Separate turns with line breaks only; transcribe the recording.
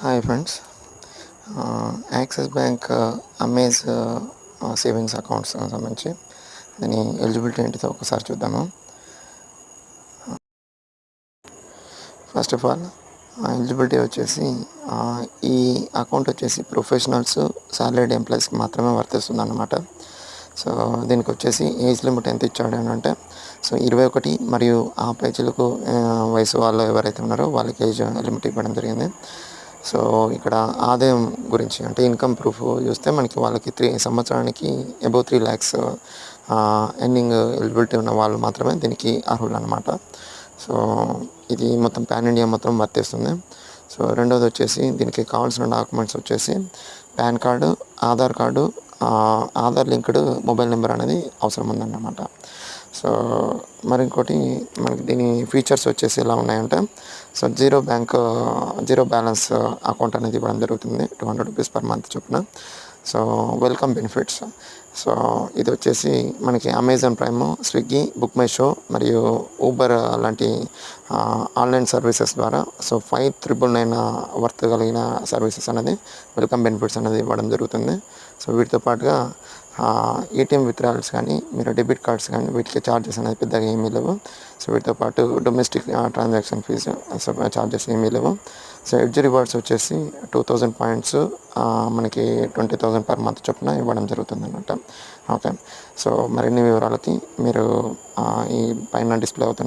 Hi friends Axis bank Amaze savings accounts సంబంధించి దాని eligibility ఏంటిదో ఒకసారి చూద్దాము. ఫస్ట్ ఆఫ్ ఆల్ ఎలిజిబిలిటీ వచ్చేసి ఈ అకౌంట్ వచ్చేసి ప్రొఫెషనల్స్ సాలరీడ్ ఎంప్లాయీస్కి మాత్రమే వర్తిస్తుంది అనమాట సో దీనికి వచ్చేసి ఏజ్ లిమిట్ ఎంత ఇచ్చాడు అని అంటే సో ఇరవై ఒకటి మరియు ఆ పేజీలకు వయసు వాళ్ళు ఎవరైతే ఉన్నారో వాళ్ళకి ఏజ్ లిమిట్ ఇవ్వడం జరిగింది. సో ఇక్కడ ఆదాయం గురించి అంటే ఇన్కమ్ ప్రూఫ్ చూస్తే మనకి వాళ్ళకి త్రీ సంవత్సరానికి above three lakhs ending eligibility ఉన్న వాళ్ళు మాత్రమే దీనికి అర్హులు అనమాట సో ఇది మొత్తం పాన్ ఇండియా మొత్తం వర్తిస్తుంది. సో రెండోది వచ్చేసి దీనికి కావాల్సిన డాక్యుమెంట్స్ వచ్చేసి PAN card Aadhaar card Aadhaar linked mobile number అనేది అవసరం ఉందన్నమాట. సో మరి ఇంకోటి మనకి దీని ఫీచర్స్ వచ్చేసి ఎలా ఉన్నాయంటే so zero bank zero balance account అనేది ఇవ్వడం జరుగుతుంది. Two hundred rupees per month చొప్పున. సో వెల్కమ్ బెనిఫిట్స్ సో ఇది వచ్చేసి మనకి Amazon Prime Swiggy book my show మరియు ఊబర్ లాంటి ఆన్లైన్ సర్వీసెస్ ద్వారా. So five triple nine worth కలిగిన సర్వీసెస్ అనేది వెల్కమ్ బెనిఫిట్స్ అనేది ఇవ్వడం జరుగుతుంది. సో వీటితో పాటుగా ఏటీఎం విత్డ్రాల్స్ కానీ మీరు డెబిట్ కార్డ్స్ కానీ వీటికి ఛార్జెస్ అనేది పెద్దగా ఏమీ లేవు. సో వీటితో పాటు domestic transaction fee so charges ఏమీ లేవు. సో ఎడ్జ్ రివార్డ్స్ వచ్చేసి టూ థౌజండ్ పాయింట్స్ మనకి ట్వంటీ థౌజండ్ పర్ మంత్ చొప్పున ఇవ్వడం జరుగుతుంది అనమాట ఓకే సో మరిన్ని వివరాలకి మీరు ఈ పైన డిస్ప్లే అవుతున్న